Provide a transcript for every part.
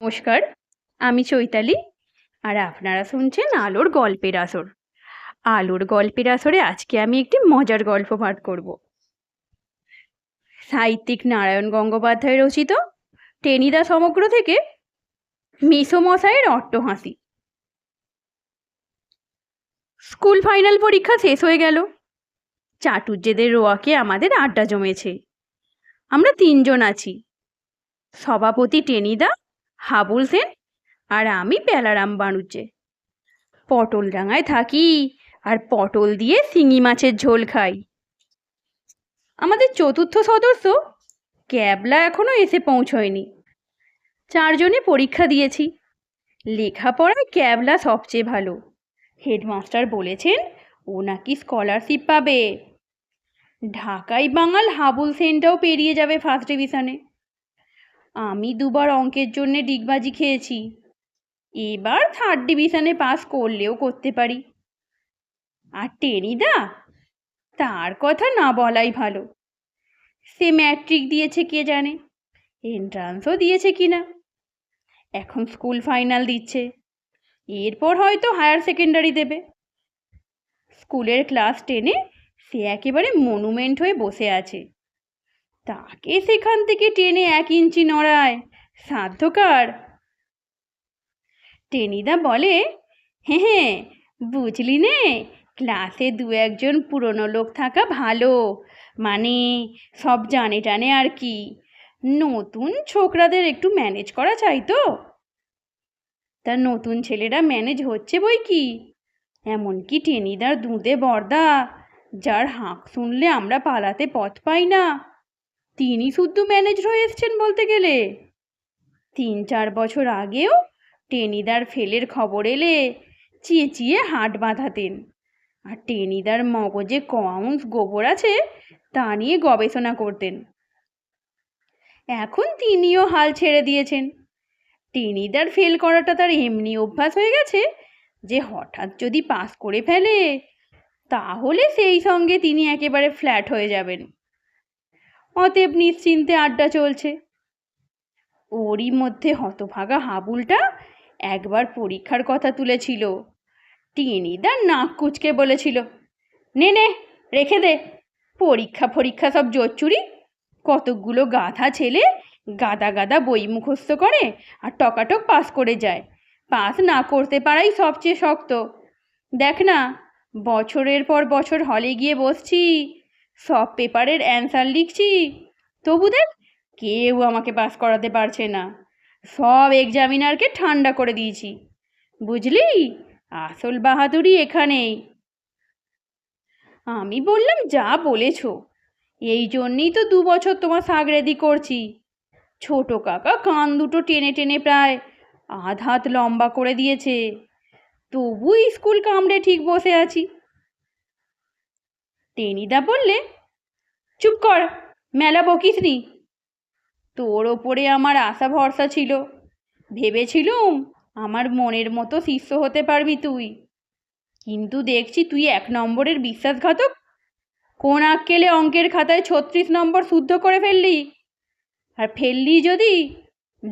নমস্কার, আমি চৈতালি। আর আপনারা শুনছেন আলোর গল্পের আসর। আলোর গল্পের আসরে আজকে আমি একটি মজার গল্প পাঠ করব। সাহিত্যিক নারায়ণ গঙ্গোপাধ্যায় রচিত টেনিদা সমগ্র থেকে মেসোমশাইয়ের অট্টহাসি। স্কুল ফাইনাল পরীক্ষা শেষ হয়ে গেল। চাটুর্যেদের রোয়াকে আমাদের আড্ডা জমেছে। আমরা তিনজন আছি। সভাপতি টেনিদা হাবুল সেন আর আমি বেলারাম বাণুজ্যে পটল ডাঙায় থাকি আর পটল দিয়ে শিঙি মাছের ঝোল খাই। আমাদের চতুর্থ সদস্য ক্যাবলা এখনও এসে পৌঁছয়নি। চারজনে পরীক্ষা দিয়েছি। লেখাপড়ায় ক্যাবলা সবচেয়ে ভালো। হেডমাস্টার বলেছেন ও নাকি স্কলারশিপ পাবে। ঢাকাই বাঙাল হাবুল সেনটাও পেরিয়ে যাবে ফার্স্ট ডিভিশনে। আমি দুবার অঙ্কের জন্যে ডিগবাজি খেয়েছি। এবার থার্ড ডিভিশনে পাস করলেও করতে পারি। আর টেনিদা? তার কথা না বলাই ভালো। সে ম্যাট্রিক দিয়েছে কে জানে? এন্ট্রান্সও দিয়েছে কি না? এখন স্কুল ফাইনাল দিচ্ছে। এরপর হয়তো হায়ার সেকেন্ডারি দেবে। স্কুলের ক্লাস টেনে সে একেবারে মনুমেন্ট হয়ে বসে আছে। তাকে সেখান থেকে টেনে এক ইঞ্চি নড়ায়। সাধ্যকার। টেনিদা বলে হ্যাঁ হ্যাঁ বুঝলি নে, ক্লাসে দু একজন পুরনো লোক থাকা ভালো। মানে সব জানে টানে আর কি। নতুন ছোকরাদের একটু ম্যানেজ করা চাই তো। তা নতুন ছেলেরা ম্যানেজ হচ্ছে বই কি? এমনকি টেনিদার দুধে বর্দা, যার হাঁক শুনলে আমরা পালাতে পথ পাই না। তিনি শুদ্ধ ম্যানেজ হয়ে এসছেন বলতে গেলে। তিন চার বছর আগেও টেনিদার ফেলের খবর এলে চেঁচিয়ে হাট বাঁধাতেন। আর টেনিদার মগজে ক আউন্স গোবর আছে তা নিয়ে গবেষণা করতেন। এখন তিনিও হাল ছেড়ে দিয়েছেন। টেনিদার ফেল করাটা তার এমনি অভ্যাস হয়ে গেছে যে হঠাৎ যদি পাস করে ফেলে, তাহলে সেই সঙ্গে তিনি একেবারে ফ্ল্যাট হয়ে যাবেন। অতএব নিশ্চিন্তে আড্ডা চলছে। ওরই মধ্যে হতভাগা হাবুলটা একবার পরীক্ষার কথা তুলেছিল। টেনিদা নাক কুচকে বলেছিল, নে নে, রেখে দে। পরীক্ষা ফরীক্ষা সব জোচ্চুরি। কতকগুলো গাধা ছেলে গাদা গাদা বই মুখস্থ করে আর টকাটক পাস করে যায়। পাস না করতে পারাই সবচেয়ে শক্ত। দেখ না, বছরের পর বছর হলে গিয়ে বসছি। সব পেপারের অ্যান্সার লিখছি। তবু দেখ, কেউ আমাকে পাস করাতে পারছে না। সব এক্সামিনারকে ঠান্ডা করে দিয়েছি। বুঝলি? আসল বাহাদুরি এখানেই। আমি বললাম, যা বলেছ। এই জন্যই তো দু বছর তোমার সাগরেদি করছি। ছোট কাকা কান দুটো টেনে টেনে প্রায় আধ হাত লম্বা করে দিয়েছে। তবু স্কুল কামড়ে ঠিক বসে আছি। টেনিদা বললে, চুপ কর, মেলা বকিস নি। তোর ওপরে আমার আশা ভরসা ছিল। ভেবেছিলুম আমার মনের মতো শিষ্য হতে পারবি তুই। কিন্তু দেখছি তুই এক নম্বরের বিশ্বাসঘাতক। কোন আক্কেলে অঙ্কের খাতায় ছত্রিশ নম্বর শুদ্ধ করে ফেললি? আর ফেললি যদি,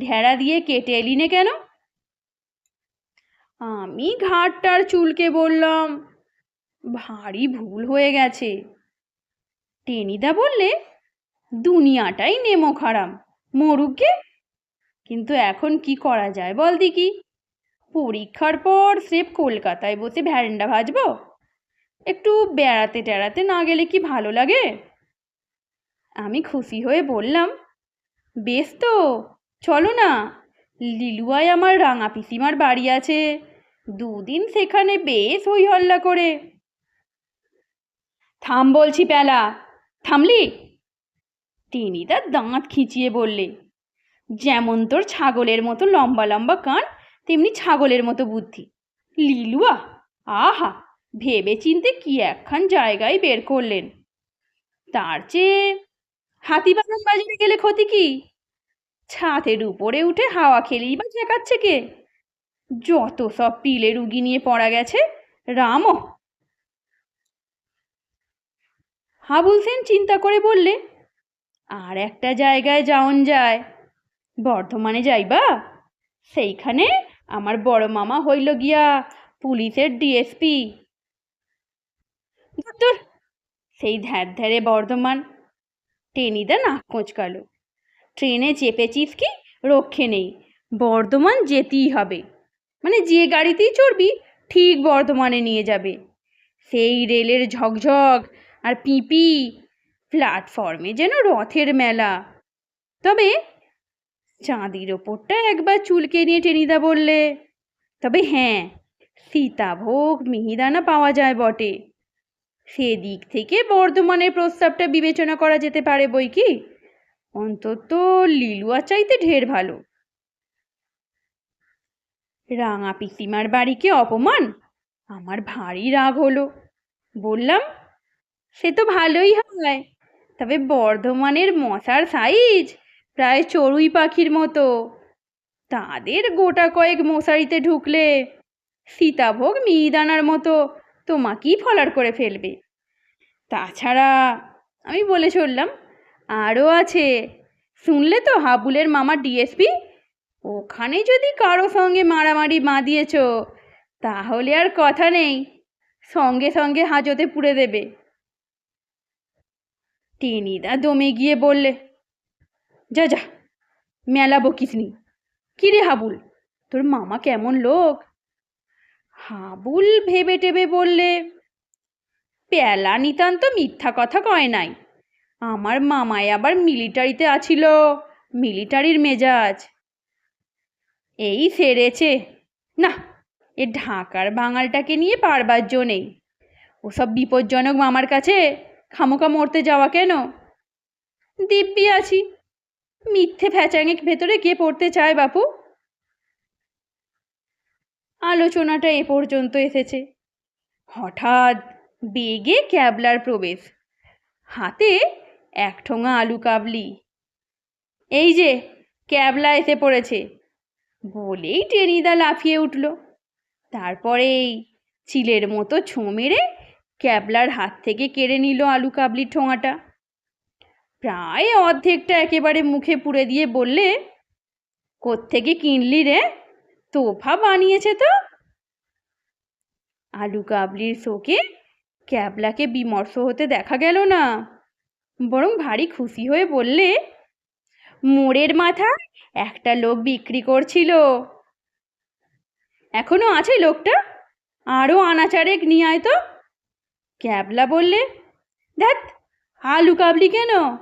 ঢেড়া দিয়ে কেটে এলি নে কেন? আমি ঘাটটার চুলকে বললাম ভারী ভুল হয়ে গেছে। টেনিদা বললে, দুনিয়াটাই নেমো খারাম মরুককে কিন্তু এখন কি করা যায় বল দেখি। পরীক্ষার পর স্রেফ কলকাতায় বসে ভ্যারেন্ডা ভাজবো। একটু বেড়াতে টেড়াতে না গেলে কি ভালো লাগে? আমি খুশি হয়ে বললাম, বেশ তো, চলো না। লিলুয়ায় আমার রাঙা পিসিমার বাড়ি আছে। দুদিন সেখানে বেশ হই হল্লা করে। থাম বলছি প্যালা থামলি? টেনিদা দাঁত খিঁচিয়ে বললে, যেমন তোর ছাগলের মতো লম্বা লম্বা কান, তেমনি ছাগলের মতো বুদ্ধি। লিলুয়া, আহা ভেবে চিনতে কি একখান জায়গায় বের করলেন? তার চেয়ে হাতিবাগান বাজারে গেলে ক্ষতি কি? ছাদের উপরে উঠে হাওয়া খেলেই বা ঠেকাচ্ছে কে? যত সব পিলে রুগী নিয়ে পড়া গেছে, রামও হাবুল সেন চিন্তা করে বললে, আর একটা জায়গায় যাওন যায়। বর্ধমানে যাইবা? সেইখানে আমার বড় মামা হইল গিয়া পুলিশের ডিএসপি। ধুর সেই ধ্যার ধ্যারে বর্ধমান। টেনিদা নাক কোঁচকালো। ট্রেনে চেপেছিস কি? রক্ষে নেই। বর্ধমান যেতেই হবে। মানে যে গাড়িতেই চড়বি, ঠিক বর্ধমানে নিয়ে যাবে। সেই রেলের ঝকঝক আর পিপি প্ল্যাটফর্মে যেন রথের মেলা। তবে চাঁদির ওপরটা একবার চুলকে নিয়ে টেনিদা বললে, তবে হ্যাঁ সীতাভোগ, মিহিদানা পাওয়া যায় বটে। সেদিক থেকে বর্ধমানের প্রস্তাবটা বিবেচনা করা যেতে পারে বই কি? অন্তত লিলুয়া চাইতে ঢের ভালো। রাঙা পিসিমার বাড়িকে অপমান? আমার ভারী রাগ হলো। বললাম সে তো ভালোই হয়। তবে বর্ধমানের মশার সাইজ প্রায় চড়ুই পাখির মতো। তাদের গোটা কয়েক মশারিতে ঢুকলে সীতাভোগ মিহিদানার মতো তোমাকেই ফলার করে ফেলবে। তাছাড়া, আমি বলে চললাম আরও আছে। শুনলে তো হাবুলের মামা ডিএসপি? ওখানে যদি কারও সঙ্গে মারামারি বাঁধিয়েছ, তাহলে আর কথা নেই। সঙ্গে সঙ্গে হাজতে পুড়ে দেবে। টেনিদা দমে গিয়ে বললে, যা যা, মেলা বকিসনি কিরে হাবুল, তোর মামা কেমন লোক? হাবুল ভেবে টেবে বললে, পেলা নিতান্ত মিথ্যা কথা কয় নাই। আমার মামায় আবার মিলিটারিতে আছিল, মিলিটারির মেজাজ। এই সেরেছে। না, এ ঢাকার বাঙালটাকে নিয়ে পারবার জো নেই। ওসব বিপজ্জনক মামার কাছে খামোকা মরতে যাওয়া কেন? দিব্যি আছি। মিথ্যে ফ্যাচাঙে ভেতরে কে পড়তে চায় বাপু? আলোচনাটা এ পর্যন্ত এসেছে। হঠাৎ বেগে ক্যাবলার প্রবেশ। হাতে এক ঠোঙা আলু কাবলি। এই যে, ক্যাবলা এসে পড়েছে। বলেই টেনিদা লাফিয়ে উঠল। তারপরেই চিলের মতো ছোঁ মেরে ক্যাবলার হাত থেকে কেড়ে নিল আলু কাবলির ঠোঙাটা। প্রায় অর্ধেকটা একেবারে মুখে পুড়ে দিয়ে বললে, কোত্থেকে কিনলি রে? তোফা বানিয়েছে তো? আলু কাবলির শোকে ক্যাবলাকে বিমর্ষ হতে দেখা গেল না, বরং ভারী খুশি হয়ে বললে, মোড়ের মাথা একটা লোক বিক্রি করছিল। এখনও আছে লোকটা? আরও আনাচারেক নিয়ে আয় তো। ক্যাবলা বললে? ধ্যাত আলু কাবলি কেন?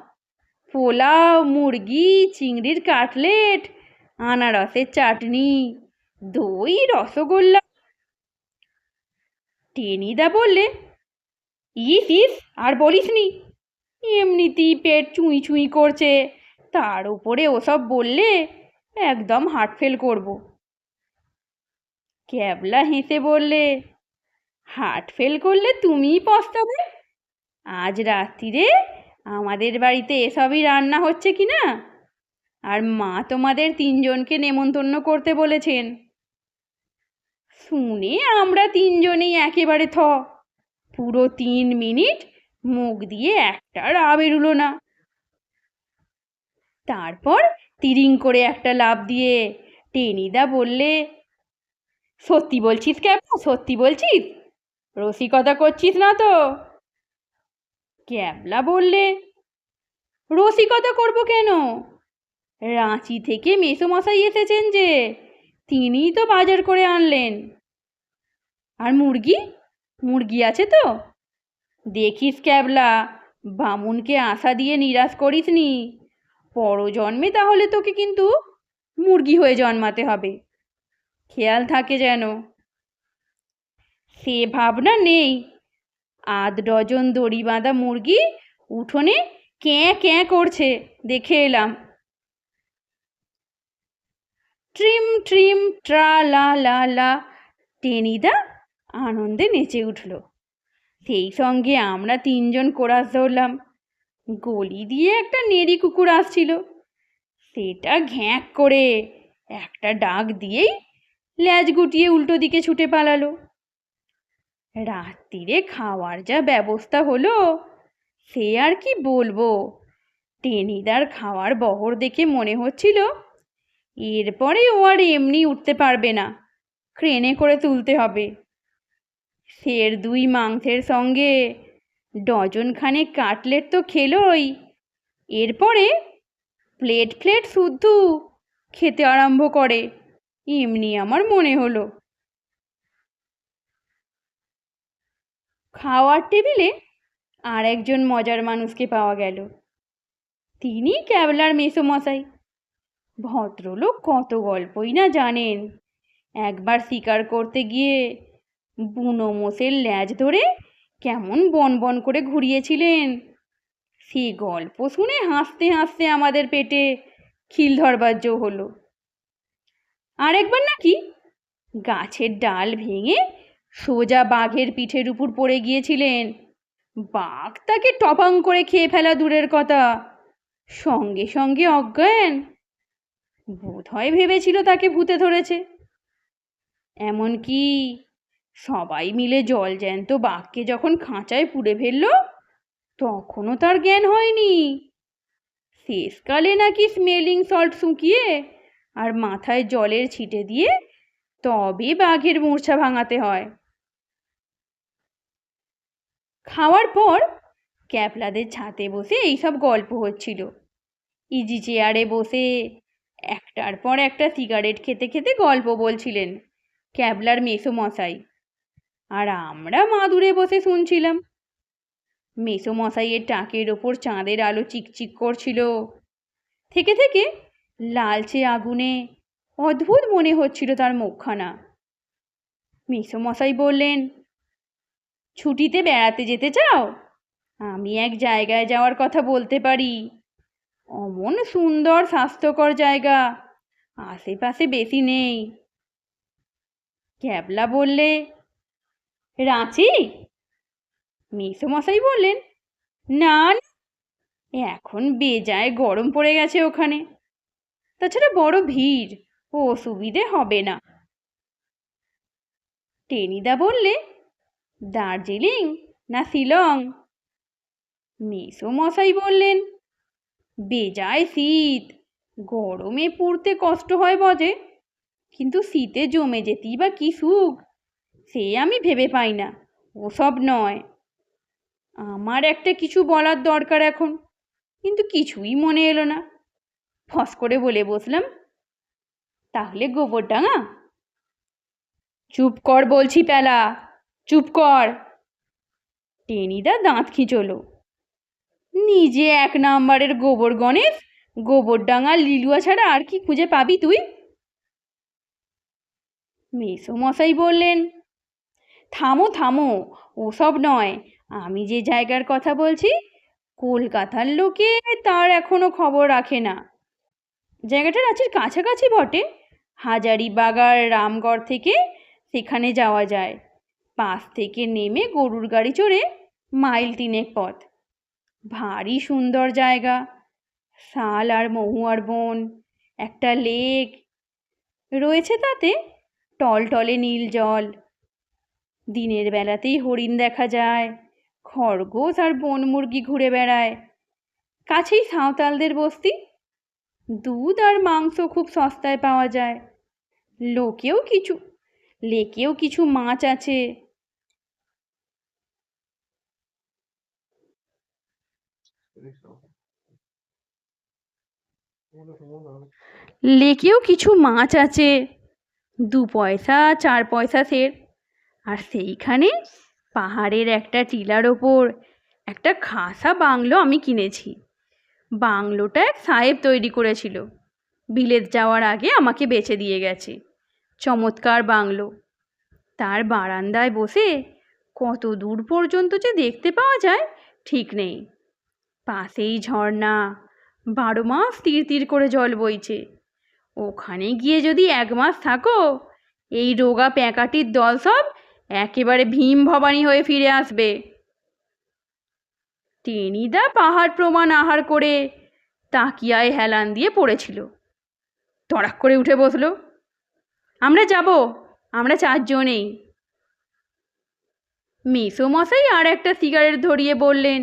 পোলাও, মুরগি, চিংড়ির কাটলেট, আনারসের চাটনি, দই, রসগোল্লা। টেনিদা বললে, ইস ইস, আর বলিস নি, এমনিতেই পেট চুঁই চুঁই করছে, তার উপরে ওসব বললে একদম হার্ট ফেল করব। ক্যাবলা হেসে বললে হার্ট ফেল করলে তুমিই পস্তাবে। আজ রাত্রিরে আমাদের বাড়িতে এসবই রান্না হচ্ছে কি না? আর মা তোমাদের তিনজনকে নেমন্তন্ন করতে বলেছেন। শুনে আমরা তিনজনেই একেবারে থ। পুরো তিন মিনিট মুখ দিয়ে একটা রা বেরুলো না। তারপর তিরিং করে একটা লাভ দিয়ে টেনিদা বললে, সত্যি বলছিস কেমন সত্যি বলছিস? রসিকতা করছিস না তো? ক্যাবলা বললে। রসিকতা করব কেন? রাঁচি থেকে মেসোমশাই এসেছেন যে, তিনিই তো বাজার করে আনলেন। আর মুরগি? মুরগি আছে তো? দেখিস ক্যাবলা, বামুনকে আশা দিয়ে নিরাশ করিসনি। পরজন্মে তাহলে তোকে কিন্তু মুরগি হয়ে জন্মাতে হবে। খেয়াল থাকে যেন। সে ভাবনা নেই। আধ ডজন দড়ি বাঁধা মুরগি উঠোনে ক্যাঁ ক্যাঁ করছে, দেখে এলাম। ট্রিম ট্রিম, ট্রা, লা লা লা, টেনিদা আনন্দে নেচে উঠল। সেই সঙ্গে আমরা তিনজন কোরাস ধরলাম। গলি দিয়ে একটা নেড়ি কুকুর আসছিল। সেটা ঘ্যাঁক করে একটা ডাক দিয়েই ল্যাজ গুটিয়ে উল্টো দিকে ছুটে পালালো। রাত্রিরে খাওয়ার যা ব্যবস্থা হলো, সে আর কি বলব? টেনিদার খাওয়ার বহর দেখে মনে হচ্ছিল, এরপরে ও আর এমনি উঠতে পারবে না। ক্রেনে করে তুলতে হবে। ফের দুই মাংসের সঙ্গে ডজন খানেক কাটলেট তো খেলোই। এরপরে প্লেট প্লেট শুদ্ধ খেতে আরম্ভ করে। এমনি আমার মনে হলো। খাওয়ার টেবিলে আর একজন মজার মানুষকে পাওয়া গেল। তিনি ক্যাবলার মেসোমশাই। ভদ্রলোক কত গল্পই না জানেন। একবার শিকার করতে গিয়ে বুনো মোষের ল্যাজ ধরে কেমন বন বন করে ঘুরিয়েছিলেন। সে গল্প শুনে হাসতে হাসতে আমাদের পেটে খিল ধরবার জো হলো। আর একবার নাকি গাছের ডাল ভেঙে সোজা বাঘের পিঠের উপর পড়ে গিয়েছিলেন। বাঘ তাকে টপাং করে খেয়ে ফেলা দূরের কথা। সঙ্গে সঙ্গে অজ্ঞান বোধ হয় ভেবেছিল তাকে ভূতে ধরেছে। এমনকি সবাই মিলে জল জ্যান্ত বাঘকে যখন খাঁচায় পুড়ে ফেলল, তখনও তার জ্ঞান হয়নি। শেষকালে নাকি স্মেলিং সল্ট শুকিয়ে আর মাথায় জলের ছিটে দিয়ে তবে বাঘের মূর্ছা ভাঙাতে হয়। খাওয়ার পর ক্যাপলাদের ছাতে বসে এইসব গল্প হচ্ছিল। ইজি চেয়ারে বসে একটার পর একটা সিগারেট খেতে খেতে গল্প বলছিলেন ক্যাবলার মেসো মশাই আর আমরা মাদুরে বসে শুনছিলাম। মেসো মশাইয়ের টাকের ওপর চাঁদের আলো চিকচিক করছিল। থেকে থেকে লালচে আগুনে অদ্ভুত মনে হচ্ছিল তার মুখখানা। মেসো মশাই বললেন ছুটিতে বেড়াতে যেতে চাও? আমি এক জায়গায় যাওয়ার কথা বলতে পারি। অমন সুন্দর, স্বাস্থ্যকর জায়গা। আশেপাশে বেশি নেই। ক্যাবলা বললে, রাঁচি? মেসোমশাই বললেন, না এখন বেজায় গরম পড়ে গেছে ওখানে। তাছাড়া বড় ভিড়, ও অসুবিধে হবে না। টেনিদা বললে দার্জিলিং না শিলং? মেসোমশাই বললেন, বেজায় শীত। গরমে পড়তে কষ্ট হয় বজে, কিন্তু শীতে জমে যেতেই বা কি সুখ? সে আমি ভেবে পাই না, ওসব নয়। আমার একটা কিছু বলার দরকার এখন, কিন্তু কিছুই মনে এলো না। ফস করে বলে বসলাম, তাহলে গোবরডাঙা? চুপ কর বলছি প্যালা চুপ কর। টেনিদা দাঁত খিঁচলো। নিজে এক নাম্বারের গোবর গণেশ গোবরডাঙা লিলুয়া ছাড়া আর কি খুঁজে পাবি তুই? মেসোমশাই বললেন, থামো থামো, ওসব নয়। আমি যে জায়গার কথা বলছি, কলকাতার লোকে তার এখনও খবর রাখে না। জায়গাটা রাঁচির কাছাকাছি বটে। হাজারিবাগার রামগড় থেকে সেখানে যাওয়া যায়। পাশ থেকে নেমে গরুর গাড়ি চড়ে মাইল তিনেক পথ। ভারী সুন্দর জায়গা, শাল আর মহুয়ার বন, একটা লেক। রয়েছে তাতে টলটলে নীল জল। দিনের বেলাতেই হরিণ দেখা যায়, খরগোশ আর বন মুরগি ঘুরে বেড়ায়। কাছেই সাঁওতালদের বস্তি। দুধ আর মাংস খুব সস্তায় পাওয়া যায়। লোকেও কিছু, লেকেও কিছু মাছ আছে। লেকেও কিছু মাছ আছে, দু পয়সা, চার পয়সা সের। আর সেইখানে পাহাড়ের একটা টিলার ওপর একটা খাসা বাংলো আমি কিনেছি। বাংলোটা এক সাহেব তৈরি করেছিল। বিলেত যাওয়ার আগে আমাকে বেচে দিয়ে গেছে। চমৎকার বাংলো। তার বারান্দায় বসে কত দূর পর্যন্ত যে দেখতে পাওয়া যায় ঠিক নেই। পাশেই ঝর্ণা বারো মাস তীর তীর করে জল বইছে। ওখানে গিয়ে যদি এক মাস থাকো, এই রোগা প্যাঁকাটির দল সব একেবারে ভীম ভবানী হয়ে ফিরে আসবে। টেনিদা পাহাড় প্রমাণ আহার করে তাকিয়ায় হেলান দিয়ে পড়েছিল। তড়াক করে উঠে বসল, আমরা যাব, আমরা চারজনেই মেসো মশাই আর একটা সিগারেট ধরিয়ে বললেন,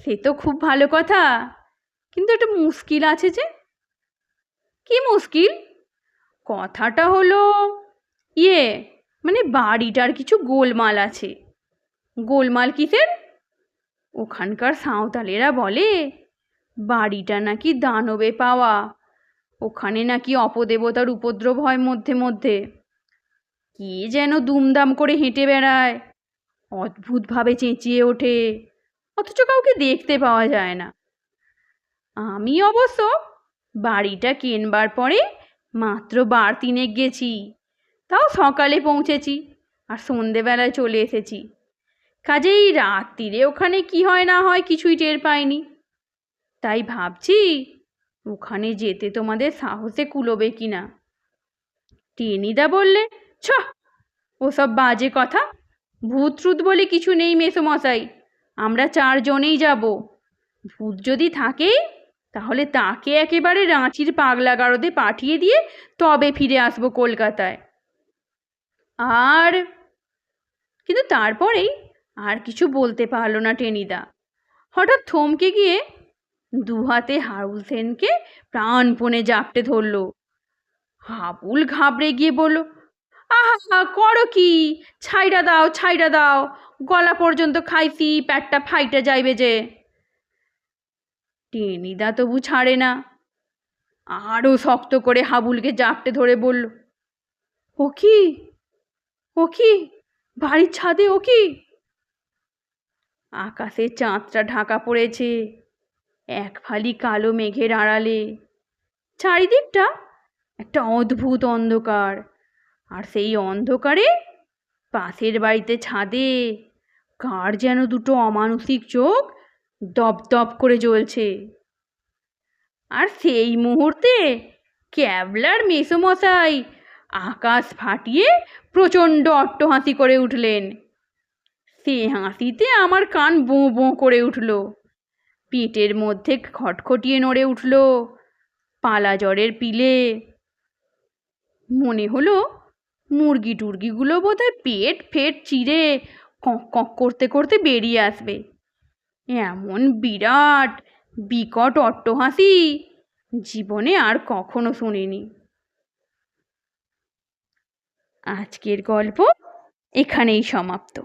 সে তো খুব ভালো কথা। কিন্তু একটা মুশকিল আছে যে। কি মুশকিল? কথাটা হলো ইয়ে মানে বাড়িটার কিছু গোলমাল আছে। গোলমাল কিসের? ওখানকার সাঁওতালেরা বলে, বাড়িটা নাকি দানবে পাওয়া, ওখানে নাকি অপদেবতার উপদ্রব হয় মধ্যে মধ্যে। কে যেন দুমদাম করে হেঁটে বেড়ায়, অদ্ভুতভাবে চেঁচিয়ে ওঠে, অথচ কাউকে দেখতে পাওয়া যায় না। আমি অবশ্য বাড়িটা কেনবার পরে মাত্র বার তিনেক গেছি। তাও সকালে পৌঁছেছি আর সন্ধেবেলায় চলে এসেছি। কাজেই রাত্রিরে ওখানে কি হয় না হয় কিছুই টের পাইনি। তাই ভাবছি ওখানে যেতে তোমাদের সাহসে কুলোবে কি না টেনিদা বললে, ছ, ওসব বাজে কথা। ভূত ট্রুত বলে কিছু নেই মেসোমশাই। আমরা চারজনেই যাব। ভূত যদি থাকেই তাহলে তাকে একেবারে রাঁচির পাগলা গারদে পাঠিয়ে দিয়ে তবে ফিরে আসব কলকাতায়। আর কিন্তু তারপরেই আর কিছু বলতে পারল না টেনিদা। হঠাৎ থমকে গিয়ে দু হাতে সেনকে প্রাণপণে জাপটে ধরলো। হাবুল ঘাবড়ে গিয়ে বলল, আহা, করো কি? ছাইড়া দাও ছাইড়া দাও। গলা পর্যন্ত খাইছি প্যাটটা ফাইটা যাইবে যে। টেনিদা তবু ছাড়ে না। আরও শক্ত করে হাবুলকে জাপটে ধরে বলল, ও কি? ও কি? বাড়ির ছাদে ও কি? আকাশে চাঁদটা ঢাকা পড়েছে, এক ফালি কালো মেঘের আড়ালে। চারিদিকটা একটা অদ্ভুত অন্ধকার, আর সেই অন্ধকারে পাশের বাড়িতে ছাদে কার যেন দুটো অমানসিক চোখ দপদপ করে জ্বলছে। আর সেই মুহূর্তে ক্যাবলার মেসোমশাই আকাশ ফাটিয়ে প্রচণ্ড অট্টহাসি করে উঠলেন। সে হাসিতে আমার কান বোঁ বোঁ করে উঠল। পেটের মধ্যে খটখটিয়ে নড়ে উঠল পালা জ্বরের পিলে। মনে হলো মুরগি টুরগিগুলো বোধহয় পেট ফেট চিরে কক কক করতে করতে বেরিয়ে আসবে। এমন বিরাট বিকট অট্টহাসি জীবনে আর কখনো শুনিনি। আজকের গল্প এখানেই সমাপ্ত।